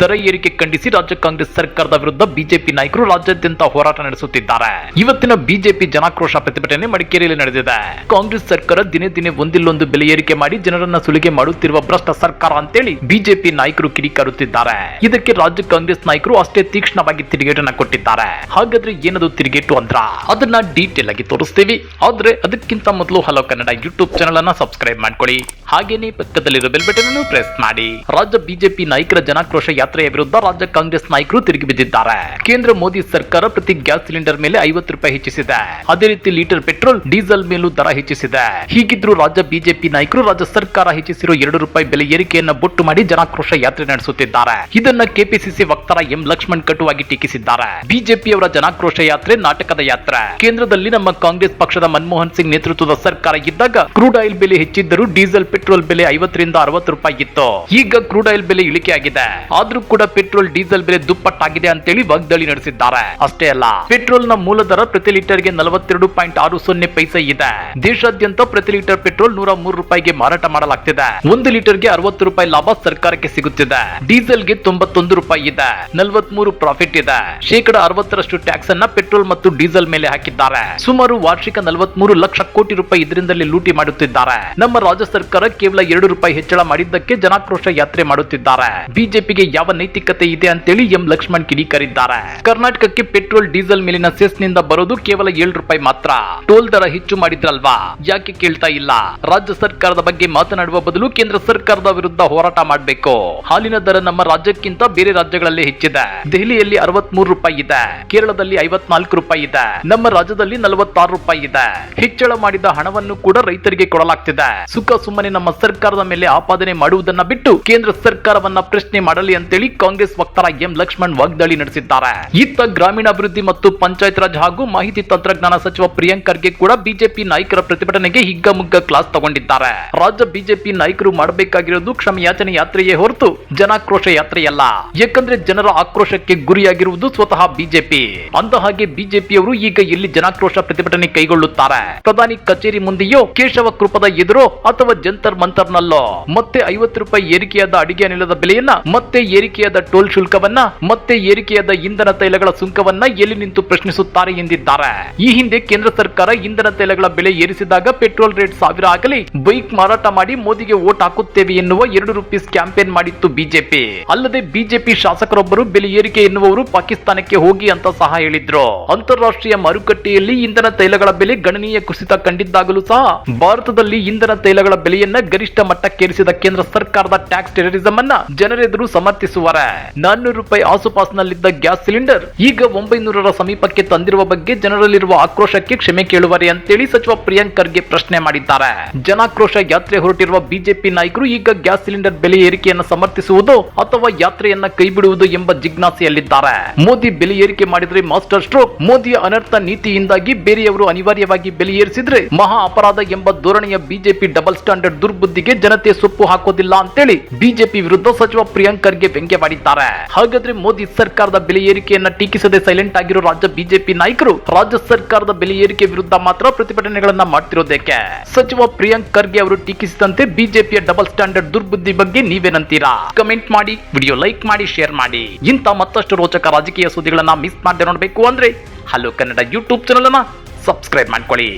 ದರ ಏರಿಕೆ ಖಂಡಿಸಿ ರಾಜ್ಯ ಕಾಂಗ್ರೆಸ್ ಸರ್ಕಾರದ ವಿರುದ್ಧ ಬಿಜೆಪಿ ನಾಯಕರು ರಾಜ್ಯಾದ್ಯಂತ ಹೋರಾಟ ನಡೆಸುತ್ತಿದ್ದಾರೆ. ಇವತ್ತಿನ ಬಿಜೆಪಿ ಜನಾಕ್ರೋಶ ಪ್ರತಿಭಟನೆ ಮಡಿಕೇರಿಯಲ್ಲಿ ನಡೆದಿದೆ. ಕಾಂಗ್ರೆಸ್ ಸರ್ಕಾರ ದಿನೇ ದಿನೇ ಒಂದಿಲ್ಲೊಂದು ಬೆಲೆ ಏರಿಕೆ ಮಾಡಿ ಜನರನ್ನ ಸುಲಿಗೆ ಮಾಡುತ್ತಿರುವ ಭ್ರಷ್ಟ ಸರ್ಕಾರ ಅಂತೇಳಿ ಬಿಜೆಪಿ ನಾಯಕರು ಕಿಡಿಕಾರುತ್ತಿದ್ದಾರೆ. ಇದಕ್ಕೆ ರಾಜ್ಯ ಕಾಂಗ್ರೆಸ್ ನಾಯಕರು ಅಷ್ಟೇ ತೀಕ್ಷ್ಣವಾಗಿ ತಿರುಗೇಟನ್ನ ಕೊಟ್ಟಿದ್ದಾರೆ. ಹಾಗಾದ್ರೆ ಏನದು ತಿರುಗೇಟು ಅಂದ್ರ? ಅದನ್ನ ಡೀಟೇಲ್ ಆಗಿ ತೋರಿಸ್ತೀವಿ. ಆದ್ರೆ ಅದಕ್ಕಿಂತ ಮೊದಲು ಹಲೋ ಕನ್ನಡ ಯೂಟ್ಯೂಬ್ ಚಾನಲ್ ಅನ್ನ ಸಬ್ಸ್ಕ್ರೈಬ್ ಮಾಡ್ಕೊಳ್ಳಿ. ಹಾಗೇನೆ ಪಕ್ಕದಲ್ಲಿರೋ ಬೆಲ್ ಬಟನ್ ಅನ್ನು ಪ್ರೆಸ್ ಮಾಡಿ. ರಾಜ್ಯ ಬಿಜೆಪಿ ನಾಯಕರ ಜನಾಕ್ರೋಶ ಯಾತ್ರೆಯ ವಿರುದ್ಧ ರಾಜ್ಯ ಕಾಂಗ್ರೆಸ್ ನಾಯಕರು ತಿರುಗಿ ಬಿದ್ದಿದ್ದಾರೆ. ಕೇಂದ್ರ ಮೋದಿ ಸರ್ಕಾರ ಪ್ರತಿ ಗ್ಯಾಸ್ ಸಿಲಿಂಡರ್ ಮೇಲೆ ಐವತ್ತು ರೂಪಾಯಿ ಹೆಚ್ಚಿಸಿದೆ. ಅದೇ ರೀತಿ ಲೀಟರ್ ಪೆಟ್ರೋಲ್, ಡೀಸೆಲ್ ಮೇಲೂ ದರ ಹೆಚ್ಚಿಸಿದೆ. ಹೀಗಿದ್ರು ರಾಜ್ಯ ಬಿಜೆಪಿ ನಾಯಕರು ರಾಜ್ಯ ಸರ್ಕಾರ ಹೆಚ್ಚಿಸಿರುವ ಎರಡು ರೂಪಾಯಿ ಬೆಲೆ ಏರಿಕೆಯನ್ನ ಬೊಟ್ಟು ಮಾಡಿ ಜನಾಕ್ರೋಶ ಯಾತ್ರೆ ನಡೆಸುತ್ತಿದ್ದಾರೆ. ಇದನ್ನ ಕೆಪಿಸಿಸಿ ವಕ್ತಾರ ಎಂ ಲಕ್ಷ್ಮಣ್ ಕಟುವಾಗಿ ಟೀಕಿಸಿದ್ದಾರೆ. ಬಿಜೆಪಿಯವರ ಜನಾಕ್ರೋಶ ಯಾತ್ರೆ ನಾಟಕದ ಯಾತ್ರೆ. ಕೇಂದ್ರದಲ್ಲಿ ನಮ್ಮ ಕಾಂಗ್ರೆಸ್ ಪಕ್ಷದ ಮನಮೋಹನ್ ಸಿಂಗ್ ನೇತೃತ್ವದ ಸರ್ಕಾರ ಇದ್ದಾಗ ಕ್ರೂಡ್ ಆಯಿಲ್ ಬೆಲೆ ಹೆಚ್ಚಿದ್ದರೂ ಡೀಸೆಲ್ ಪೆಟ್ರೋಲ್ ಬೆಲೆ ಐವತ್ತರಿಂದ ಅರವತ್ತು ರೂಪಾಯಿ ಇತ್ತು. ಈಗ ಕ್ರೂಡ್ ಆಯಿಲ್ ಬೆಲೆ ಇಳಿಕೆ ಆಗಿದೆ ಆದ್ರೂ ಕೂಡ ಪೆಟ್ರೋಲ್, ಡೀಸೆಲ್ ಬೆಲೆ ದುಪ್ಪಟ್ಟಾಗಿದೆ ಅಂತೇಳಿ ವಾಗ್ದಾಳಿ ನಡೆಸಿದ್ದಾರೆ. ಅಷ್ಟೇ ಅಲ್ಲ ಪೆಟ್ರೋಲ್ನ ಮೂಲ ದರ ಪ್ರತಿ ಲೀಟರ್ಗೆ ನಲವತ್ತೆರಡು ಪಾಯಿಂಟ್ ಆರು ಸೊನ್ನೆ ಪೈಸೆ ಇದೆ. ದೇಶಾದ್ಯಂತ ಪ್ರತಿ ಲೀಟರ್ ಪೆಟ್ರೋಲ್ ನೂರ ಮೂರು ರೂಪಾಯಿಗೆ ಮಾರಾಟ ಮಾಡಲಾಗ್ತಿದೆ. ಒಂದು ಲೀಟರ್ಗೆ ಅರವತ್ತು ರೂಪಾಯಿ ಲಾಭ ಸರ್ಕಾರಕ್ಕೆ ಸಿಗುತ್ತಿದೆ. ಡೀಸೆಲ್ಗೆ ತೊಂಬತ್ತೊಂದು ರೂಪಾಯಿ ಇದೆ. ನಲವತ್ಮೂರು ಪ್ರಾಫಿಟ್ ಇದೆ. ಶೇಕಡ ಅರವತ್ತರಷ್ಟು ಟ್ಯಾಕ್ಸ್ ಅನ್ನ ಪೆಟ್ರೋಲ್ ಮತ್ತು ಡೀಸೆಲ್ ಮೇಲೆ ಹಾಕಿದ್ದಾರೆ. ಸುಮಾರು ವಾರ್ಷಿಕ ನಲವತ್ಮೂರು ಲಕ್ಷ ಕೋಟಿ ರೂಪಾಯಿ ಇದರಿಂದಲೇ ಲೂಟಿ ಮಾಡುತ್ತಿದ್ದಾರೆ. ನಮ್ಮ ರಾಜ್ಯ ಸರ್ಕಾರ ಕೇವಲ ಎರಡು ರೂಪಾಯಿ ಹೆಚ್ಚಳ ಮಾಡಿದ್ದಕ್ಕೆ ಜನಾಕ್ರೋಶ ಯಾತ್ರೆ ಮಾಡುತ್ತಿದ್ದಾರೆ. ಬಿಜೆಪಿಗೆ ಯಾವ ನೈತಿಕತೆ ಇದೆ ಅಂತೇಳಿ ಎಂ ಲಕ್ಷ್ಮಣ್ ಕಿಡಿಕರಿದ್ದಾರೆ. ಕರ್ನಾಟಕಕ್ಕೆ ಪೆಟ್ರೋಲ್, ಡೀಸೆಲ್ ಮೇಲಿನ ಸೆಸ್ನಿಂದ ಬರೋದು ಕೇವಲ ಏಳು ರೂಪಾಯಿ ಮಾತ್ರ. ಟೋಲ್ ದರ ಹೆಚ್ಚು ಮಾಡಿದ್ರಲ್ವಾ? ಯಾಕೆ ಕೇಳ್ತಾ ಇಲ್ಲ? ರಾಜ್ಯ ಸರ್ಕಾರದ ಬಗ್ಗೆ ಮಾತನಾಡುವ ಬದಲು ಕೇಂದ್ರ ಸರ್ಕಾರದ ವಿರುದ್ಧ ಹೋರಾಟ ಮಾಡಬೇಕು. ಹಾಲಿನ ದರ ನಮ್ಮ ರಾಜ್ಯಕ್ಕಿಂತ ಬೇರೆ ರಾಜ್ಯಗಳಲ್ಲಿ ಹೆಚ್ಚಿದೆ. ದೆಹಲಿಯಲ್ಲಿ ಅರವತ್ಮೂರು ರೂಪಾಯಿ ಇದೆ. ಕೇರಳದಲ್ಲಿ ಐವತ್ನಾಲ್ಕು ರೂಪಾಯಿ ಇದೆ. ನಮ್ಮ ರಾಜ್ಯದಲ್ಲಿ ನಲವತ್ತಾರು ರೂಪಾಯಿ ಇದೆ. ಹೆಚ್ಚಳ ಮಾಡಿದ ಹಣವನ್ನು ಕೂಡ ರೈತರಿಗೆ ಕೊಡಲಾಗ್ತಿದೆ. ಸುಖ ಸುಮ್ಮನೆ ನಮ್ಮ ಸರ್ಕಾರದ ಮೇಲೆ ಆಪಾದನೆ ಮಾಡುವುದನ್ನ ಬಿಟ್ಟು ಕೇಂದ್ರ ಸರ್ಕಾರವನ್ನ ಪ್ರಶ್ನೆ ಮಾಡಲಿ ಅಂತೇಳಿ ಕಾಂಗ್ರೆಸ್ ವಕ್ತಾರ ಎಂ ಲಕ್ಷ್ಮಣ್ ವಾಗ್ದಾಳಿ ನಡೆಸಿದ್ದಾರೆ. ಇತ್ತ ಗ್ರಾಮೀಣಾಭಿವೃದ್ಧಿ ಮತ್ತು ಪಂಚಾಯತ್ ರಾಜ್ ಹಾಗೂ ಮಾಹಿತಿ ತಂತ್ರಜ್ಞಾನ ಸಚಿವ ಪ್ರಿಯಾಂಕ್ ಖರ್ಗೆ ಕೂಡ ಬಿಜೆಪಿ ನಾಯಕರ ಪ್ರತಿಭಟನೆಗೆ ಹಿಗ್ಗಮುಗ್ಗ ಕ್ಲಾಸ್ ತಗೊಂಡಿದ್ದಾರೆ. ರಾಜ್ಯ ಬಿಜೆಪಿ ನಾಯಕರು ಮಾಡಬೇಕಾಗಿರೋದು ಕ್ಷಮೆಯಾಚನೆ ಯಾತ್ರೆಯೇ ಹೊರತು ಜನಾಕ್ರೋಶ ಯಾತ್ರೆಯಲ್ಲ. ಯಾಕಂದ್ರೆ ಜನರ ಆಕ್ರೋಶಕ್ಕೆ ಗುರಿಯಾಗಿರುವುದು ಸ್ವತಃ ಬಿಜೆಪಿ. ಅಂದ ಹಾಗೆ ಬಿಜೆಪಿಯವರು ಈಗ ಎಲ್ಲಿ ಜನಾಕ್ರೋಶ ಪ್ರತಿಭಟನೆ ಕೈಗೊಳ್ಳುತ್ತಾರೆ. ಪ್ರಧಾನಿ ಕಚೇರಿ ಮುಂದೆಯೋ ಕೇಶವ ಕೃಪದ ಎದುರೋ ಅಥವಾ ಜಂತರ್ ಮಂತರ್ನಲ್ಲೋ, ಮತ್ತೆ ಐವತ್ತು ರೂಪಾಯಿ ಏರಿಕೆಯಾದ ಅಡಿಗೆ ಅನಿಲದ ಬೆಲೆಯನ್ನ ಮತ್ತೆ ಏರಿಕೆಯಾದ ಟೋಲ್ ಶುಲ್ಕವನ್ನ ಮತ್ತೆ ಏರಿಕೆಯಾದ ಇಂಧನ ತೈಲಗಳ ಸುಂಕವನ್ನ ಎಲ್ಲಿ ನಿಂತು ಪ್ರಶ್ನಿಸುತ್ತಾರೆ ಎಂದಿದ್ದಾರೆ. ಈ ಹಿಂದೆ ಕೇಂದ್ರ ಸರ್ಕಾರ ಇಂಧನ ತೈಲಗಳ ಬೆಲೆ ಏರಿಸಿದಾಗ ಪೆಟ್ರೋಲ್ ರೇಟ್ ಸಾವಿರ ಆಗಲಿ, ಬೈಕ್ ಮಾರಾಟ ಮಾಡಿ ಮೋದಿಗೆ ವೋಟ್ ಹಾಕುತ್ತೇವೆ ಎನ್ನುವ ಎರಡು ರುಪೀಸ್ ಕ್ಯಾಂಪೇನ್ ಮಾಡಿತ್ತು ಬಿಜೆಪಿ. ಅಲ್ಲದೆ ಬಿಜೆಪಿ ಶಾಸಕರೊಬ್ಬರು ಬೆಲೆ ಏರಿಕೆ ಎನ್ನುವರು ಪಾಕಿಸ್ತಾನಕ್ಕೆ ಹೋಗಿ ಅಂತ ಸಹ ಹೇಳಿದ್ರು. ಅಂತಾರಾಷ್ಟ್ರೀಯ ಮಾರುಕಟ್ಟೆಯಲ್ಲಿ ಇಂಧನ ತೈಲಗಳ ಬೆಲೆ ಗಣನೀಯ ಕುಸಿತ ಕಂಡಿದ್ದಾಗಲೂ ಸಹ ಭಾರತದಲ್ಲಿ ಇಂಧನ ತೈಲಗಳ ಬೆಲೆಯನ್ನ ಗರಿಷ್ಠ ಮಟ್ಟಕ್ಕೇರಿಸಿದ ಕೇಂದ್ರ ಸರ್ಕಾರದ ಟ್ಯಾಕ್ಸ್ ಟೆರರಿಸಂ ಅನ್ನ ಜನರೆದುರು ಸಮರ್ಥಿಸುವರೆ ನಾನ್ನೂರು ರೂಪಾಯಿ ಆಸುಪಾಸಿನಲ್ಲಿದ್ದ ಗ್ಯಾಸ್ ಸಿಲಿಂಡರ್ ಈಗ ಒಂಬೈನೂರರ ಸಮೀಪಕ್ಕೆ ತಂದಿರುವ ಬಗ್ಗೆ ಜನರಲ್ಲಿರುವ ಆಕ್ರೋಶಕ್ಕೆ ಕ್ಷಮೆ ಕೇಳುವರೆ ಅಂತೇಳಿ ಸಚಿವ ಪ್ರಿಯಾಂಕ್ ಖರ್ಗೆ ಪ್ರಶ್ನೆ ಮಾಡಿದ್ದಾರೆ. ಜನಾಕ್ರೋಶ ಯಾತ್ರೆ ಹೊರಟಿರುವ ಬಿಜೆಪಿ ನಾಯಕರು ಈಗ ಗ್ಯಾಸ್ ಸಿಲಿಂಡರ್ ಬೆಲೆ ಏರಿಕೆಯನ್ನು ಸಮರ್ಥಿಸುವುದು ಅಥವಾ ಯಾತ್ರೆಯನ್ನ ಕೈಬಿಡುವುದು ಎಂಬ ಜಿಜ್ಞಾಸೆಯಲ್ಲಿದ್ದಾರೆ. ಮೋದಿ ಬೆಲೆ ಏರಿಕೆ ಮಾಡಿದ್ರೆ ಮಾಸ್ಟರ್ ಸ್ಟ್ರೋಕ್, ಮೋದಿಯ ಅನರ್ಥ ನೀತಿಯಿಂದಾಗಿ ಬೇರೆಯವರು ಅನಿವಾರ್ಯವಾಗಿ ಬೆಲೆ ಏರಿಸಿದ್ರೆ ಮಹಾ ಅಪರಾಧ ಎಂಬ ಧೋರಣೆಯ ಬಿಜೆಪಿ ಡಬಲ್ ಸ್ಟ್ಯಾಂಡರ್ಡ್ ದುರ್ಬುದ್ಧಿಗೆ ಜನತೆ ಸೊಪ್ಪು ಹಾಕೋದಿಲ್ಲ ಅಂತೇಳಿ ಬಿಜೆಪಿ ವಿರುದ್ಧ ಸಚಿವ ಪ್ರಿಯಾಂಕ್ ಖರ್ಗೆ ವ್ಯಂಗ್ಯವಾಡಿದ್ದಾರೆ ಹಾಗಾದ್ರೆ ಮೋದಿ ಸರ್ಕಾರದ ಬೆಲೆ ಏರಿಕೆಯನ್ನ ಟೀಕಿಸದೆ ಸೈಲೆಂಟ್ ಆಗಿರೋ ರಾಜ್ಯ ಬಿಜೆಪಿ ನಾಯಕರು ರಾಜ್ಯ ಸರ್ಕಾರದ ಬೆಲೆ ಏರಿಕೆ ವಿರುದ್ಧ ಮಾತ್ರ ಪ್ರತಿಭಟನೆಗಳನ್ನ ಮಾಡ್ತಿರೋದಕ್ಕೆ ಸಚಿವ ಪ್ರಿಯಾಂಕ್ ಖರ್ಗೆ ಅವರು ಟೀಕಿಸಿದಂತೆ ಬಿಜೆಪಿಯ ಡಬಲ್ ಸ್ಟ್ಯಾಂಡರ್ಡ್ ದುರ್ಬುದ್ಧಿ ಬಗ್ಗೆ ನೀವೇನಂತೀರಾ ಕಮೆಂಟ್ ಮಾಡಿ ವಿಡಿಯೋ ಲೈಕ್ ಮಾಡಿ ಶೇರ್ ಮಾಡಿ. ಇಂಥ ಮತ್ತಷ್ಟು ರೋಚಕ ರಾಜಕೀಯ ಸುದ್ದಿಗಳನ್ನ ಮಿಸ್ ಮಾಡದೆ ನೋಡಬೇಕು ಅಂದ್ರೆ ಹಲೋ ಕನ್ನಡ ಯೂಟ್ಯೂಬ್ ಚಾನಲ್ ಅನ್ನ ಸಬ್ಸ್ಕ್ರೈಬ್ ಮಾಡ್ಕೊಳ್ಳಿ.